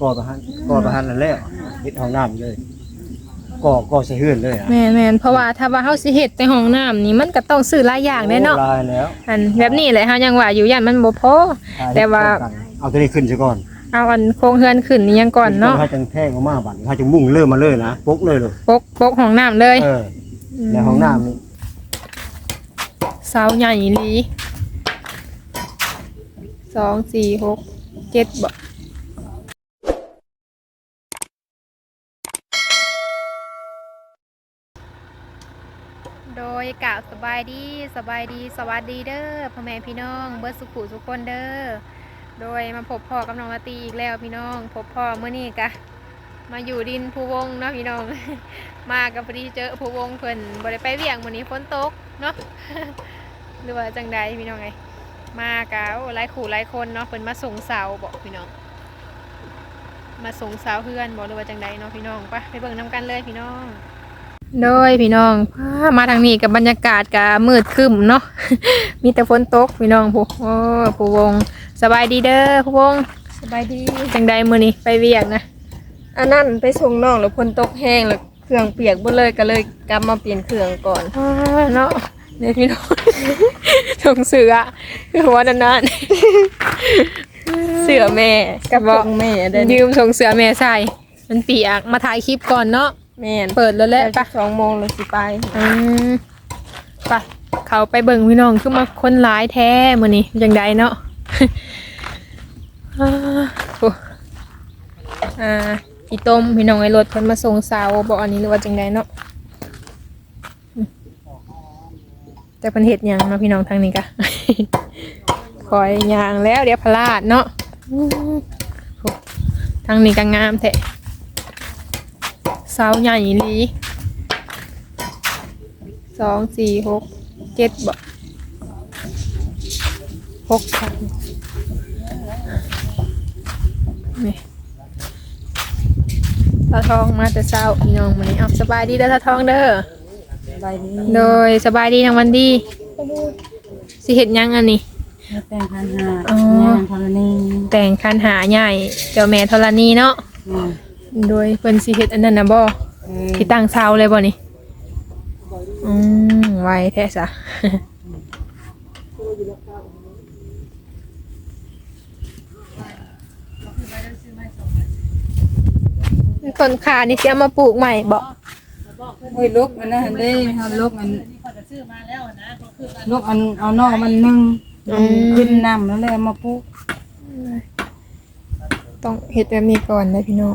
ก่อประหันก่อประหันนั่นแหละเฮ็ดห้องน้ำเลยก่อก่อใส่เฮือนเลยอะแม่นแม่นเพราะว่าถ้าว่าเฮาสิเฮ็ดแต่ห้องน้ำนี่มันก็ต้องซื้อหลายอย่างแน่เนาะโอ้ลายแล้วอันแบบนี้แหละเฮายังว่าอยู่ย่านมันบ่พอ แต่ว่า เอาตัวนี้ขึ้นซะก่อนเอาอันโครงเฮือนขึ้นนี่ยังก่อนเนาะถ้าจังแท่งออกมาบัดถ้าจังมุ่งเริ่มมาเลยนะปุ๊กเลยเลยปกปกห้องน้ำเลยเออแล้วห้องน้ำนี่เสาใหญ่อีหลีสองสี่หกเจ็ดบ่ ยกล่าวสบายดีสบายดีสวัสดีเด้อพ่อแม่พี่น้องเบิร์สุขุทุกคนเด้อโดยมาพบพ่อกับน้องลาตีอีกแล้วพี่น้องพบพ่อเมื่อนี้กะมาอยู่ดินภูวงเนาะพี่น้อง มากับพอดีเจอภูวงเพิ่นบ่ได้ไปเวียงมื้อนี้ฝนตกเนาะหรือว่าจังใดพี่น้องไงมากะหลายขู่หลายคนเนาะเพิ่นมาส่งเสาบอกพี่น้อง มาส่งเสาเพื่อนบอกหรือว่าจังใดเนาะพี่น้องไปไปเบิ่งนํกันเลยพี่น้อง โดยพี่น้องพามาทางนี้กับบรรยากาศกะมืดครึ้มเนาะมีแต่ฝนตกพี่น้องผู้โอ้ผู้วงสบายดีเด้อผู้วงสบายดีจังใดมื้อนี้ไปเวียงนะอันนั้นไปส่งน้องแล้วพนตกแห้งแล้วเครื่องเปียกหมดเลยก็เลยกลับมาเปลี่ยนเครื่องก่อนอ่าเนาะเนี่ยพี่น้องถงเสือคือหัวนันนันเสื้อแม่กับบอกส่งแม่ได้ยืมส่งเสือแม่ใส่มันเปียกมาถ่ายคลิปก่อนเนาะ แม่นเปิดแล้วแหละปปะสองโมงเลยสิไปอืมไปเขาไปเบิ่งพี่น้องคือมาคนร้ายแท้มื้อนี้จังใดเนาะอ่าโอ้อ่าพี่ต้มพี่น้องไอ้รถเพิ่นมาส่งสาวบอกอันนี้หรือว่าจังใดเนาะอืมแต่เพิ่นเฮ็ดหยังมาะพี่น้องทางนี้กะคอยยางแล้วเดี๋ยวพลาดเนาะอืมโอ้ทางนี้ก็งามแท้ เสาใหญ่อีหลีสองสี่หกเจ็ดบ่หกชั้นนี่ตาทองมาแต่เช้าพี่น้องมื้อนี้เอาสบายดีเด้อตาทองเด้อสบายดีโดยสบายดีทางวันดีสิเฮ็ดหยังอันนี้แต่งพันหาอ๋องานธรณีแต่งคันหาใหญ่เจ้าแม่ธรณีเนาะ โดยเพิ่นสิเฮ็ดอันนั้นน่ะบ่ที่ตั้งเสาเลยบ่นี่อืมไวแท้ซะต้นขานี่สิเอามาปลูกใหม่บ่โอ้ยลูกอันนั้นได้เฮาลูกอันลูกอันเอานอกมันนึ่งมันขึ้นน้ำแล้วเลยเอามาปุ๊ต้องเฮ็ดแบบนี้ก่อนนะพี่น้อง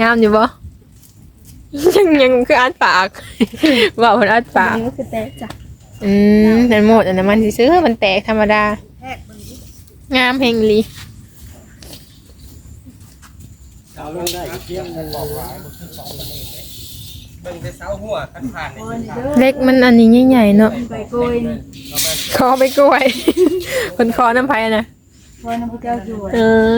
งามอยู่บ่ยังยังคืออัดปากว่าเพิ่นอัดปากนี่ก็คือแต่จ้ะอืมนั่นหมดอันนั้นมันสิซื้อมันแตกธรรมดางามเฮงอีหลีเอาลงได้เที่ยงเงินบอกว่าเบิ่งแต่เสาหัวคันผ่านนี่เล็กมันอันนี้ใหญ่ๆเนาะไปโกยนี่คอไปกล้วยคนคอน้ำไผ่นะ พอน้ำพระเจ้าอยู่เออ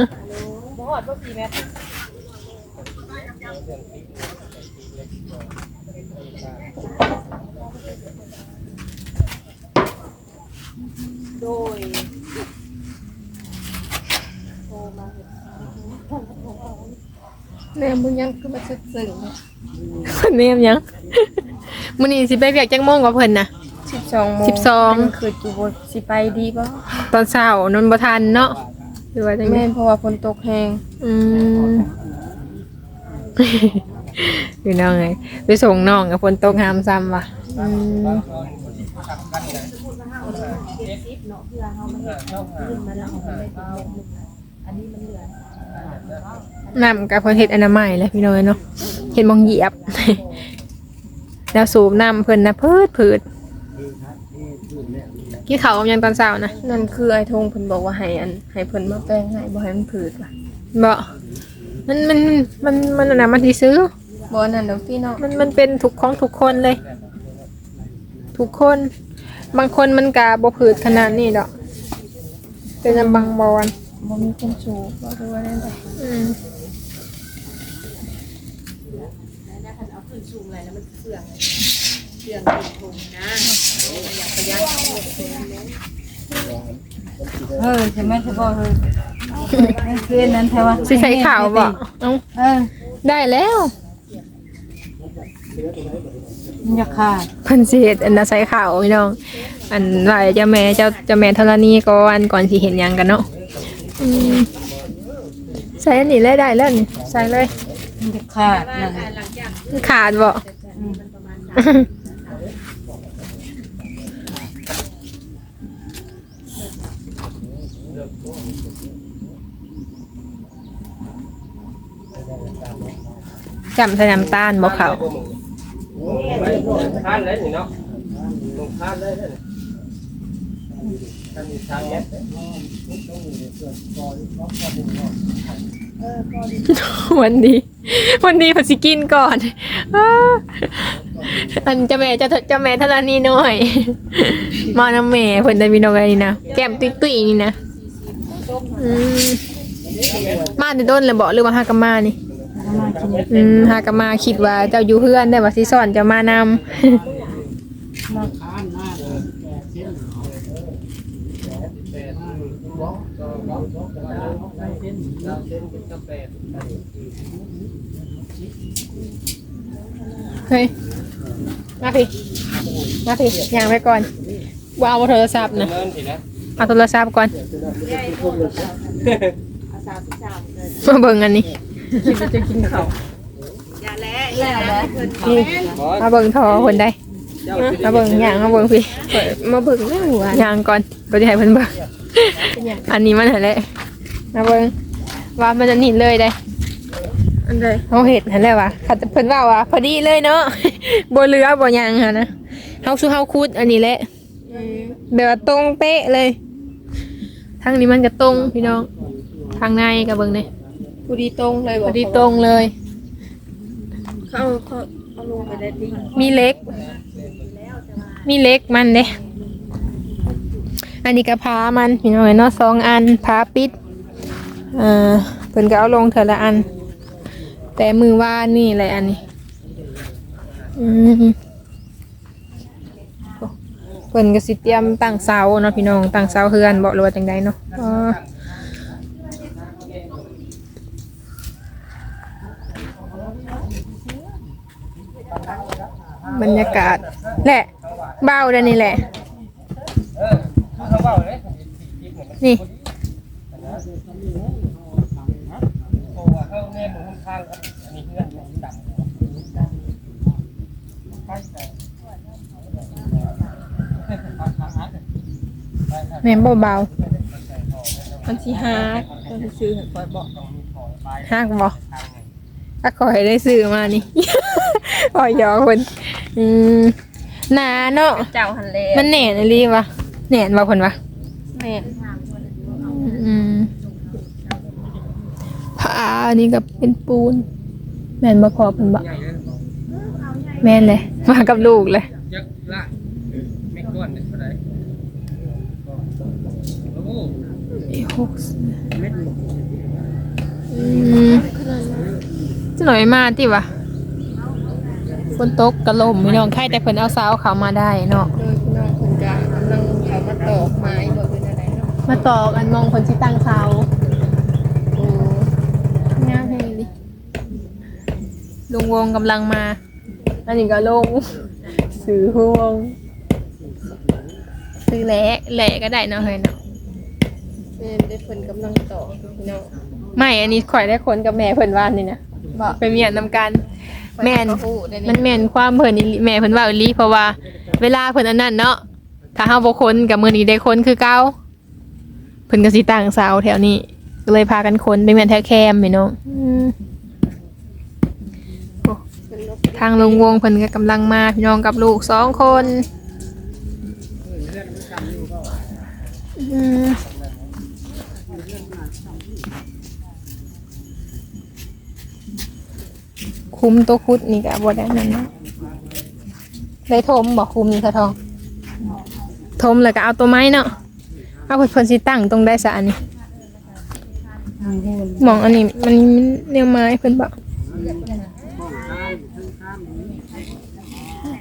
เนี่ยมึงยังคือมาสึกสึงคนนี้ยังมื้อนี้สิไปเวียกจังโมงกว่าเพิ่นน่ะ สิบสองโมงสิบสองมันคือจูบสิไปดีป่ะตอนเช้านนบ่ทันเนาะหรือว่าจังได๋แม่นเพราะว่าฝนตกแห้งอืม พี่น้องไงไปส่งน้องกับฝนตกหามซ้ำว่ะอืมน้ำกับเพิ่นเฮ็ดอนามัยเลยพี่น้อยเนาะเฮ็ดหมองเหยียบแล้วสูบน้ำเพิ่นนะพืดพืดกินข้าวกับหยังตอนเช้านะนั่นคือไอ้ทงเพิ่นบอกว่าให้อันให้เพิ่นมาแป้งให้บ่ให้มันผืดว่ะบ่ มันมันมันมันอันน่ะมันสิซื้อ บ่นั่นดอกพี่น้องมันมันเป็นทุกของทุกคนเลยทุกคน บางคนมันกะบ่ผืดขนาดนี้ดอกเป็นอันบางบอนบ่มีคนสูบบ่รู้ว่านั่นแหละอืม เออจะไม่ใช่บ่เออนั่นคืออันนั้นแท้ว่าสิใส่ขาวบ่เอ้าเออได้แล้วมันจะขาดเพิ่นสิเฮ็ดอันน่ะใส่ขาวพี่น้อง อันไหวเจ้าแม่เจ้าเจ้าแม่ธรณีก่อนก่อนสิเห็นหยังกันเนาะอืมใส่อันนี้เลยได้แล้วนี่ใส่เลยมันจะขาดนั่นมันขาดบ่ จำใส่น้ำตาลบ่เขาทานเลยนี่เนาะลงทานเลยเนี่ยทานมีทานนี้วันนี้ วันนี้พนสิกินก่อน อันจะแม่จะจะแม่ธรณีน้อย มาน้ำแม่เพิ่นได้มีน้องอะไรนี่นะ แก้มตุ้ยตุ้ยๆนี่นะ อืมมาแต่ต้นเลยบอกหรือว่าหากะมานี่เอามากินอืมหากะมาคิดว่าเจ้าอยู่เพื่อนได้ว่าสิสอนเจะมานำเฮ้ย มาพี่ มาพี่ย่างไปก่อนว่าเอาโทรศัพท์นะเงินสินะ เอาโทรศัพท์ก่อนมาเบิ่งอันนี้แล้วแล้วนี่มาเบิ่งทอคนได้เจ้ามาเบิ่งย่างมาเบิ่งพี่มาเบิ่งแม่หัวย่างก่อนก็จะให้เพิ่นเบิ่งอันนี้มันหั่นแหละมาเบิ่งว่ามันจะหนีเลยได้อันใดเฮาเฮ็ดหั่นแหละว่ะคันเพิ่นว่าว่าพอดีเลยเนาะบ่เหลือบ่หยังหั่นนะเฮาสู้เฮาคุดอันนี้แหละอืมแบบว่าตรงเป๊ะเลย ทางนี้มันก็ตรงพี่น้อง ทางในก็เบิ่งนี่ผู้ดีตรงเลยพบ่อดีตรงเลย เขาเอาเขาเอาลงไปได้ดิมีเล็ก มีเล็กมันเด้อันนี้ก็พามันพี่น้องเนาะสองอันพาปิดเอ่าเพิ่นก็เอาลงเถอะละอัน แต่มือว่านี่แหละอันนี้อืมโอ้ เพิ่นก็สิเตรียมตั้งเสาเนาะพี่น้องตั้งเสาเฮือนบ่หรือว่าจังใดเนาะอ๋อบรรยากาศแหละเบาเด้นี่แหละนี่ข้างอันนี้เพื่อนดำไป แต่แม่นบ่เบามันสิหาต้องไปซื้อให้ข่อยบอกฮักบ่ถ้าขอยได้ซื้อมานี่ขอยหยอกเพิ่นอืมหนาเนาะเจ้าหันแลมันแหน่นอีหลีวะแหน่นบ่เพิ่นวะแม่นอืมผาอันนี้ก็เป็นปูน แม่นบ่พอเพิ่นบ่แม่นเลย มากับลูกเลย ยักษ์ละไม่ ก้อนเนี่ยเท่าไหร่โอ้โหอีหกอืมจะหน่อยมาติวะฝนตกกระลมพี่น้องใครแต่เพิ่นเอาเสาเขามาได้เนาะ โดยพี่น้องคนกลางกำลังเขามาตอกไม้บ่เป็นอะไรเนาะมาตอกอันมองคนที่ตั้งเสาโอ้งามเพลงดิลุงวงกำลังมา อันนี้ก็ลง สื่อวง ซื้อแหละแหละก็ได้เนาะเฮ้ยเนาะแม่นได้เพิ่นกำลังตอกพี่น้องไม่อันนี้ข่อยได้คนกับแม่เพิ่นว่านนี่นะบ่ไปเมียนนำกัน แม่นก็ฮู้ได้มันแม่นความเพิ่นอีหลีแม่เพิ่นว่าอีหลีเพราะว่า เวลาเพิ่นอันนั้นเนาะถ้าเฮาบ่คนกับมื้อนี้ได้คนคือเก่าเพิ่นก็สิตั้งเสาแถวนี้ก็เลยพากันคนไปแม่นแถวแคมพี่น้องอืมโอ้ทางลงวงเพิ่นก็กำลังมาพี่น้องกับลูกสองคน อืมคุมตัวคุดนี่ก็บ่ได้นั่นนะได้ทมบ่คุมนี่ค่ะทอง ทมแล้วก็เอาตัวไม้เนาะเอาเพิ่นสิตั้งตรงได้ซะอันนี้มองอันนี้มันมันแนวไม้เพิ่นบอก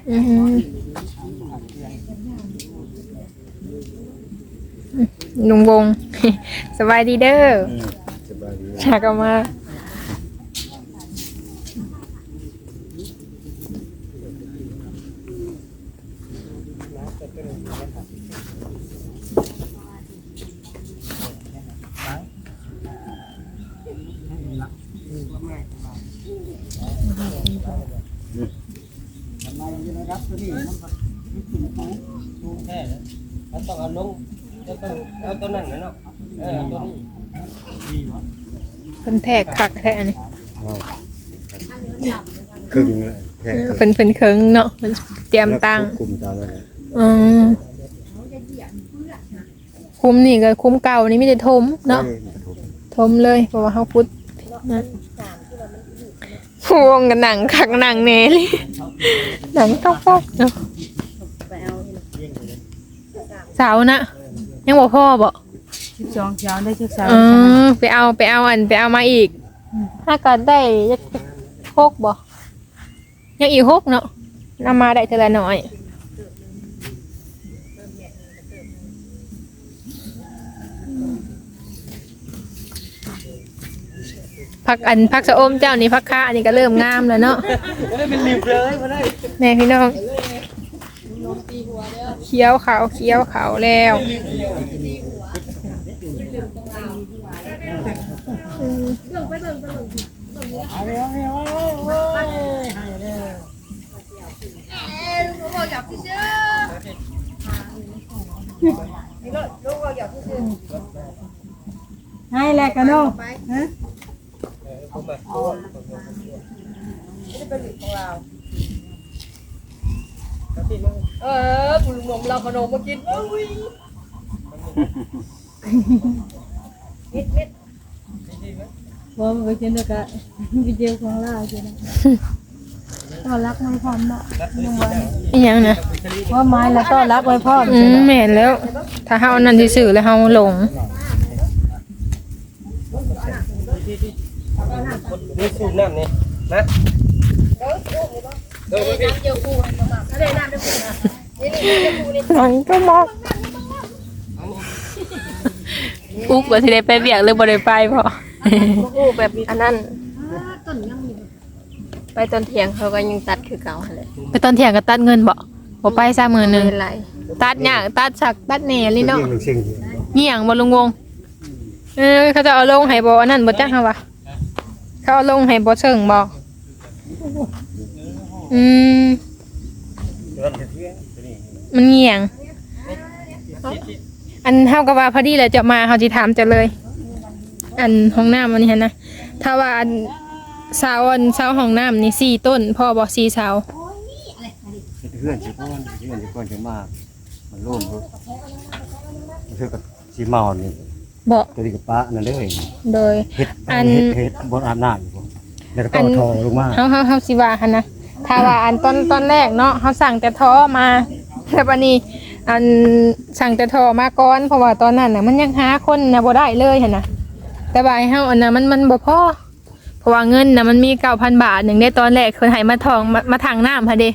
อือหือ ลุงวง สบายดีเด้อสบายดีฉากเอามา แค่แล้วต้องเอาลงแล้ว ต้องเอาตัวนั้นนะเนาะเออเอาตัวนี้เพิ่นแทกคักแท้อันนี้ครึ่งเลยแค่ครึ่งเพิ่นเพิ่นเคิงเนาะเพิ่นเตรียมตังค์กลุ่มตามนั้นอืมคุมนี่ก็คุมเก่านี่มีแต่ทมเนาะทมเลยเพราะว่าเขาพุดนั่นพวงกันหนังคักหนังเนเลยหนังตอกปอกเนาะสาวนะ ยังบอกพ่อบอกสิบสองเช้าได้สิบสามอืมไปเอาไปเอาอันไปเอามาอีก ถ้าก็ได้จะหกบอกยังอีกหกเนาะนำมาได้เท่าละหน่อยพักอันพักสะอมเจ้านี่พักค้าอันนี้ก็เริ่มงามแล้วเนาะเป็นริบเลยมาได้แม่พี่น้อง เคี้ยวเขาเคี้ยวเขาแล้วให้แลกกันเนาะฮะเอ เออคุณลุงนมเราขนมมากินว่ามันไปกินด้วยกันวิดีโอของล่าใช่ไหมก็รักไว้พร้อมเนาะยังไงอีหยังนะว่าไม้แล้วต้อนรักไว้พร้อมอืมแม่นแล้ว ถ้าเฮานั่นซื่อๆแล้วเฮาหลง นี่สูบน้ำนี่นะเออมาพี่ มันก็มอกอุ๊บว่าสิได้ไปเบียกหรือบ่ได้ไปพอกูแบบอันนั้นไปตอนเที่ยงเขาก็ยังตัดคือเก่าหั่นแหละไปตอนเที่ยงก็ตัดเงินบ่บ่ไปซะมื้อหนึงเป็นไรตัดหยังตัดสักตัดแหน่ลิเนาะเรื่องสิ่งเหี่ยงบ่ลุงวงเออเขาจะเอาลงให้บ่อันนั้นบ่จักเฮาวะเขาเอาลงให้บ่เชิงบ่อืม มันเหี่ยง อันเฮาก็ว่าพอดีแหละจะมาเฮาสิถามเจะเลย อันห้องน้ำอันนี้หั่นนะถ้าว่าอันเสาอันเสาห้องน้ำนี่สี่ต้นพ่อบ่สี่เสาเพื่อนสิพ่อนเพื่อนสิพ่อนจะมามันร่วมเพิ่นมันคือกับสีเมานี่บ่ตัวนี้กับป้านั่นเลยโดย เฮ็ดอัน เฮ็ดเฮ็ดบนอาบน้ำอยู่บ่แล้วก็ต่อทอลงมา เฮาเฮาเฮาสิว่าหั่นนะถ้าว่าอันตอนตอนแรกเนาะเฮาสั่งแต่ท้อมา แล้วบัดนี้อันสั่งแต่ทอมาก่อนเพราะว่าตอนนั้นน่ะมันยังหาคนน่ะบ่ได้เลยหั่นน่ะแต่ว่าให้เฮาอันน่ะมันมันบ่พอเพราะว่าเงินน่ะมันมี9,000บาทหนึงได้ตอนแรกเพิ่นให้มาทองมามาทางน้ำหั่นเด้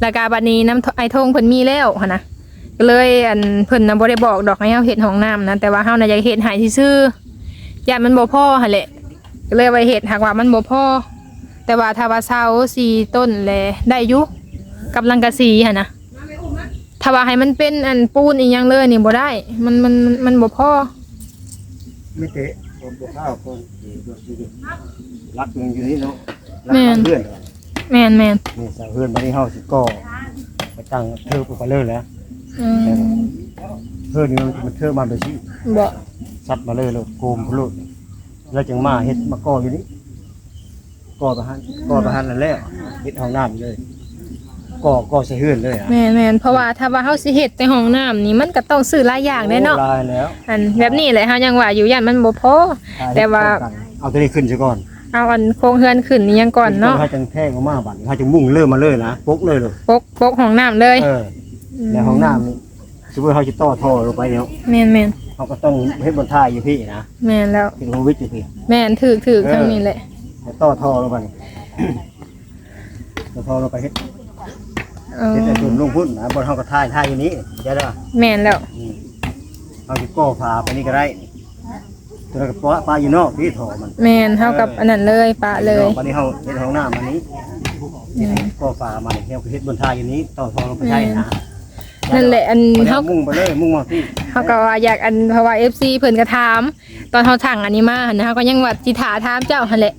แล้วก็บัดนี้น้ำไอ้ทงเพิ่นมีแล้วหั่นน่ะก็เลยอันเพิ่นน่ะบ่ได้บอกดอกให้เฮาเฮ็ดห้องน้ำนะแต่ว่าเฮาน่ะอยากเฮ็ดให้ซื่อๆย่านมันบ่พอหั่นแหละก็เลยไว้เฮ็ดหากว่ามันบ่พอแต่ว่าถ้าว่าเสาสีต้นแลได้อยุกับลังกะสีหั่นนะ ถ้าว่าให้มันเป็นอันปูนอีหยังเลยนี่บ่ได้ มันมันมันมันบ่พอไม่เตะผมบ่ข้าวคนรักเมืองอยู่นี่เนาะรักเพื่อนแม่นแม่นนี่สาวเพื่อนบัดนี้เฮาสิก่อไปตั้งเธอผู้ก็เลยแล้วอืมเพื่อนนี่มันเธอมาไปสิบ่ซัดมาเลยแล้วโกมพลุแล้วจึงมาเฮ็ดมาก่ออยู่นี่ก่อประหันก่อประหันนั่นแหละเฮ็ดห้องน้ำเลย ก่อก่อใส่เฮือนเลยอะแม่นแม่นเพราะว่าถ้าว่าเฮาสิเฮ็ดแต่ห้องน้ำนี่มันก็ต้องซื้อหลายอย่างแน่เนาะโอ้ลายแล้วอันแบบนี้แหละเฮายังว่าอยู่ย่านมันบ่พอ แต่ว่า เอาตัวนี้ขึ้นซะก่อนเอาอันโครงเฮือนขึ้นนี่ยังก่อนเนาะเขาจังแท่งออกมาบัดนี้เขาจังมุ่งเริ่มมาเลยนะปกเลยเลยปกปกห้องน้ำเลยเออแล้วห้องน้ำนี่สมมติเขาจะต่อท่อลงไปเนี่ยแม่นแม่นเขาก็ต้องเฮ็ดบนท่าอยู่พี่นะแม่นแล้ว เป็นโควิดอยู่พี่ แม่นถือถือทางนี้แหละ ให้ต่อท่อลงไปนี่ต่อท่อลงไปเฮ็ด เออเฮ็ดแต่ส่วนลงพุ่นนะบนเขาก็ท่ายท่ายอยู่นี้เดี๋ยวเด้อแม่นแล้วอืมเอาจะก่อฝาไปนี่ก็ได้ตัวนั้นก็ปลาปลาอยู่นอกพี่ท่อมันแม่นเท่ากับอันนั้นเลยปะเลย วันนี้เขาเฮ็ดห้องน้ำอันนี้อืม ก่อฝามาเนี่ยเขาเฮ็ดบนท่าอยู่นี้ต่อท่อลงไปใช่นะนั่นแหละอันวันนี้เฮาเอามุ่งไปเลยมุ่งมาพี่เฮาก็ว่าอยากอันเพราะว่า FC เพิ่นก็ถาม ตอนเฮาสั่งอันนี้มาหั่นนะเฮาก็ยังว่าสิถาถามเจ้าหั่นแหละ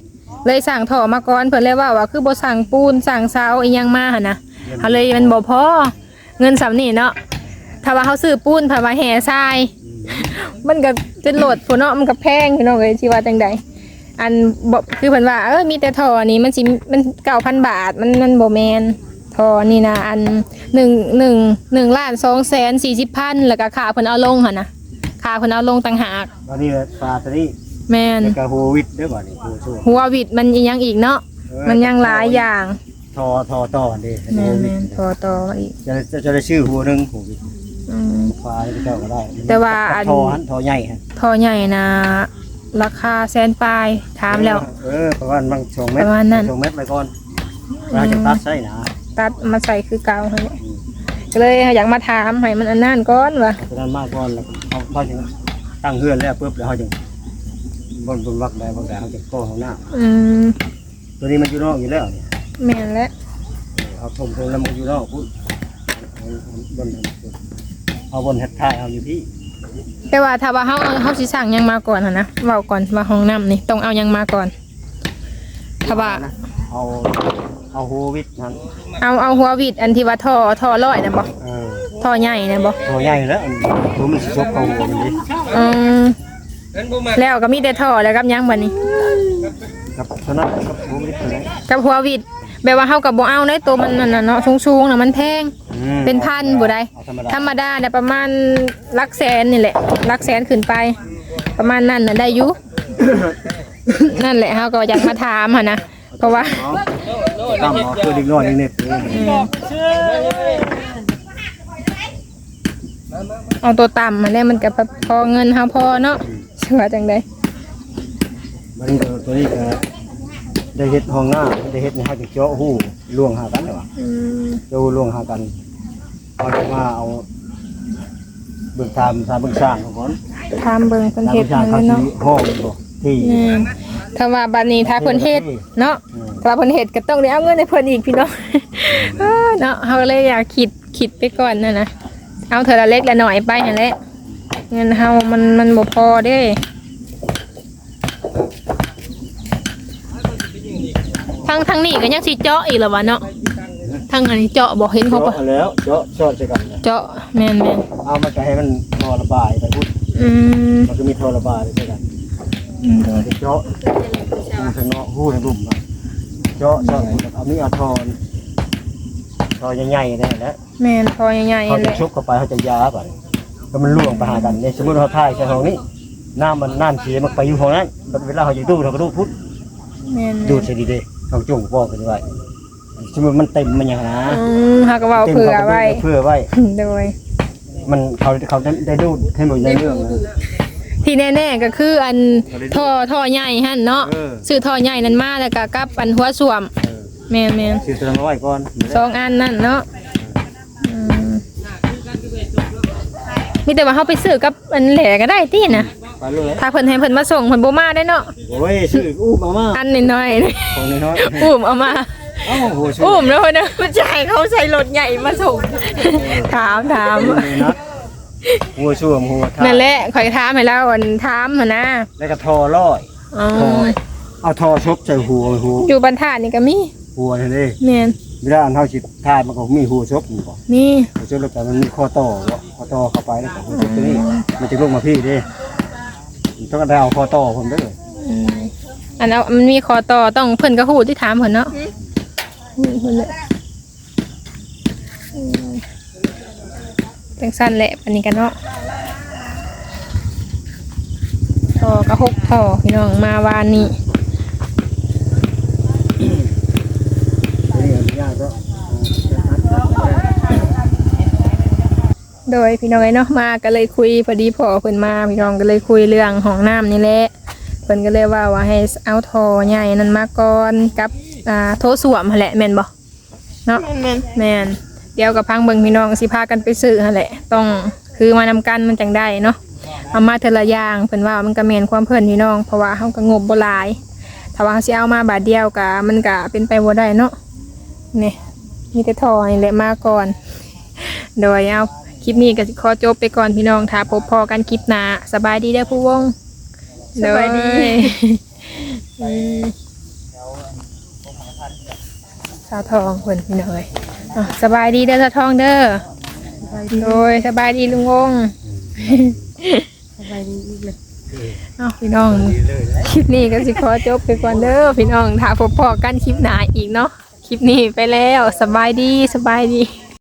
เลยสั่งท่อมาก่อนเพิ่นเลยว่าว่าคือบ่สั่งปูนสั่งเสาอีหยังมาหั่นนะ เฮาเลยมันบ่พอเงินสำนี่เนาะถ้าว่าเฮาซื้อปูนถ้าว่าแห่ทราย มันก็จะโหลดพุ่นเนาะมันก็แพงพี่น้องเอ้ยสิว่าจังใดอันบ่คือเพิ่นว่าเออมีแต่ท่อนี้มันสิมัน9,000บาทมันมันบ่แม่นท่อนี่นะอันหนึ่งหนึ่งหนึ่งล้านสองแสนสี่สิบพันแล้วก็ค่าเพิ่นเอาลงหั่นนะค่าเพิ่นเอาลงต่างหากวันนี้ปลาตัวนี้แม่นแล้วก็โฮวิดเด้อบ่นี่โฮช่วหัววิดมันอีหยังอีกเนาะมันยังหลายอย่าง ทอทอต่อเด้โฮแม่นวิแม่ดนต่อต่อมาอีกจะจะจะได้ชื่อหัวหนึงโฮวิดอืมปลาที่เจ้าก็ได้แต่ว่าอัน ทอหันทอใหญ่ฮะท่อใหญ่นะ ราคาแสนปลายถามแล้ว เออประมาณบางสองเมตรประมาณนั้น สองเมตรไปก่อนเราจะตัดใส่นะตัดมาใส่คือเก่าหั่นแหละก็เลยอยากมาถามให้มันอันนั้นก่อนว่าเอาตัวนั้นมากก่อนแล้วเขาเขาจึงตั้งเฮือนแล้วปุ๊บแล้วเขาจึงบนบนวักได้วักได้เขาจะก่อห้องน้อืมำตัวนี้มันอยู่นอกอยู่แล้วเนี่ย แม่นแล้วเอาทมทมแล้วมันอยู่นอกพุ่นบนเอาบนเฮ็ดท้ายเอาอยู่พี่แต่ว่าถ้าว่าเฮาเฮาสิสั่งหยังมาก่อนหั่นนะเว้าก่อนว่าห้องน้ำนี่ต้องเอาหยังมาก่อนถ้าว่าเอาเอาโฮวิดนั้นเอาเอาหัววิดอันที่ว่าท่อท่อร้อยนะบ่เออท่อใหญ่นะบ่ตัวใหญ่แล้วอันตัวมันสิซบเข้าหัวมันดิอืมเงินบ่มาแล้วก็มีแต่ท่อแล้วกับหยังบัดนี้กับตัวนั้นกับโฮวิดตัวนั้นกับหัววิด แบบว่าเฮากับบ่เอาในตัวมันนั่นน่ะเนาะสูงๆน่ะมันแพง อืมเป็นพันบ่ได้ เอาธรรมดาธรรมดาเนี่ยประมาณหลักแสนนี่แหละหลักแสนขึ้นไป ประมาณนั้นน่ะได้อยู่ นั่นแหละเฮาก็อยากมาถามหั่นนะเพราะว่า ตั้มเอาตัวเด็กน้อยนี่เน็ตเลยอืมเอาตัวต่ำมาแล้วมันก็พอเงินเฮาพอเนาะสิว่าจังได๋มันก็ตัวนี้ก็ ได้เฮ็ดห้องหน้าได้เฮ็ดให้เขาจะเจาะหูล่วงหากันแล้วอืมเจาะหูล่วงหากันเอาจะมาเอาเบิ่งตามตามเบิ่งสร้างของก่อนถามเบิ่งเพิ่นตามเฮ็ดเบิ่งสร้างนั่เขานสิเนาะห้องบ่ที่แม่นถ้าว่าบัดนี้ถ้าเพิ่นเฮ็ดเนาะ อืมถ้าเพิ่นเฮ็ดก็ต้องได้เอาเงินให้เพิ่นอีกพี่น้อง เออเนาะเฮาก็เลยอยากคิดคิดไปก่อนนั่นนะเอาเท่าละเล็กละน้อยไปนั่นแหละเงินเฮามันมันบ่พอเด้ ทางทางนี้ก็ยังสิเจาะอีกแล้ววะเนาะทางอันนี้เจาะบ่เห็นเขาปะเจาะแล้วเจาะชอดใส่กันเนี่ยเจาะแม่นแม่นเอามันก็ให้มันท่อระบายไปพุ่นอืมมันก็มีท่อระบายใส่กันอืมเจาะหูทางนอกหูทางลุ่มอะเจาะเจาะเอามีเอาท่อท่อใหญ่ๆได้แล้วแม่นพอใหญ่เขาๆแหจะละชุบเข้าไปเขาจะยาไปก็มันล่วงไปหากันในสมมติเขาท่ายใส่ห้องนี้น้ำมันน้ำเสียมันไปอยู่ห้องนั้นเวลาเขาจะดูดเขาก็ดูดพุทธแม่นดูดใส่ดีเด้เขาจุ่มบอกกันไว้สมมติมันเต็มมันอย่างนะอืมเฮาก็เว้าต็มเผื่อขาก็ดูดไว้ เพื่อไว้ โดย มันเขาเขาได้ดูดให้หมดในเรื่องนะ ที่แน่ๆก็คืออันท่อท่อใหญ่หั่นเนาะเออ ซื้อท่อใหญ่นั้นมาแล้วก็กับอันหัวส่วมเออแม่นแม่นซื้อตัวนั้นมาไว้ก่อนสองอันนั่นเนาะอืมมีแต่ว่าเฮาไปซื้อกับอันแหลก็ได้ตินะ ไปเลยถ้าเพิ่นให้เพิ่นมาส่งเพิ่นบ่มาได้เนาะโอ้ยซื้ออู้มามาอันน้อยๆนี่ของน้อยอุ้มเอามาๆเอ้าโหซื้ออุ้มแล้วเพิ่นน่ะมันจะให้เขาใส่รถใหญ่มาส่งถามถามนะหัวช่วมหัวท่านั่นแหละข่อยถามให้แล้วอันถามหั่นนะแล้วก็ทอร้อยอ๋อทอเอาทอชบใส่หัวหัวอยู่บรรทัดนี่ก็มีหัวนี่เด้แม่นเวลาอันเท่าสิทายมันก็มีหัวชบอยู่บ่นี่หัวชบแล้วแต่มันมีข้อต่อบ่ข้อต่อเข้าไปแล้วก็หัวชบตัวนี้มันจะลงมาพี่เด้มัน ต้องได้เอาข้อต่อผมเด้ออืมอันเอามันมีคอต่อต้องเพิ่นก็ฮู้ที่ถามเพิ่นเนาะฮู้เพิ่นแหละอืมจังสั้นแหละปานนี้กันเนาะท่อก็หกท่อพี่น้องมาวานนี้ โดยพี่น้องไอ้เนาะมาก็เลยคุยพอดีพอเพิ่นมาพี่น้องก็เลยคุยเรื่องห้องน้ำนี่แหละเพิ่นก็เลยว่าว่าให้เอาทอใหญ่นั้นมาก่อนกับอ่าโถส้วมหั่นแหละแม่นบ่เนาะแม่นแม่นเดี๋ยวกับพังเบิ่งพี่น้องสิพากันไปซื้อหั่นแหละ ต้องคือมานำกันมันจังได้เนาะเอามาเทอละอย่างเพิ่นว่ามันก็แม่นความเพิ่นพี่น้องเพราะว่าเฮาก็งบบ่หลายถ้าว่าสิเอามาบาทเดียวก็มันก็เป็นไปบ่ได้เนาะนี่มีแต่ทอนี่แหละมาก่อน โดยเอา คลิปนี้ก็สิขอจบไปก่อนพี่น้องถ้าพบพอกันคลิปหน้าสบายดีเด้อผู้วงสบายดีโอืมสาวทองเพิ่นพี่น้องเอ้ยอะสบายดีเด้อสาวทองเด้อโดยสบายดีลุงวงสบายดีอีกเลยเอาพี่น้อง คลิปนี้ก็สิขอจบไปก่อนเด้อพี่น้องถ้าพบพอกันคลิปหน้าอีกเนาะคลิปนี้ไปแล้วสบายดีสบายดี